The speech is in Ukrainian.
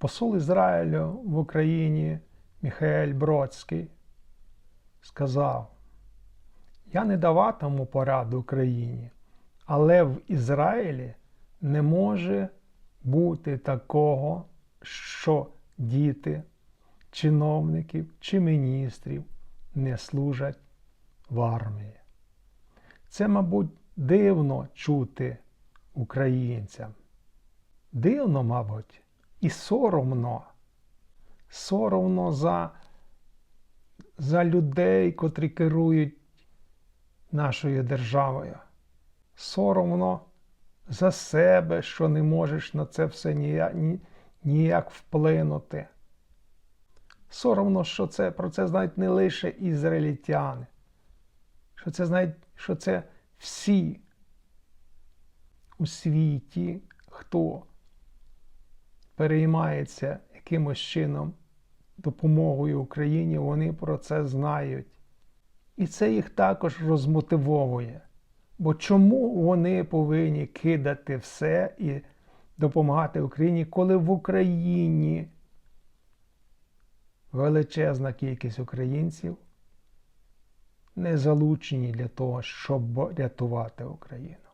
Посол Ізраїлю в Україні Міхаель Бродський сказав: Я не даватиму пораду Україні, але в Ізраїлі не може бути такого, що діти чиновників чи міністрів не служать в армії. Це, мабуть, дивно чути українцям. Дивно, мабуть, і соромно. Соромно за, за людей, котрі керують нашою державою. Соромно за себе, що не можеш на це все ніяк, ні- ніяк вплинути. Соромно, що це, про це знають не лише ізраїльтяни, що це знають, що це всі у світі, хто переймається якимось чином допомогою Україні, вони про це знають. І це їх також розмотивовує. Бо чому вони повинні кидати все і допомагати Україні, коли в Україні величезна кількість українців не залучені для того, щоб рятувати Україну?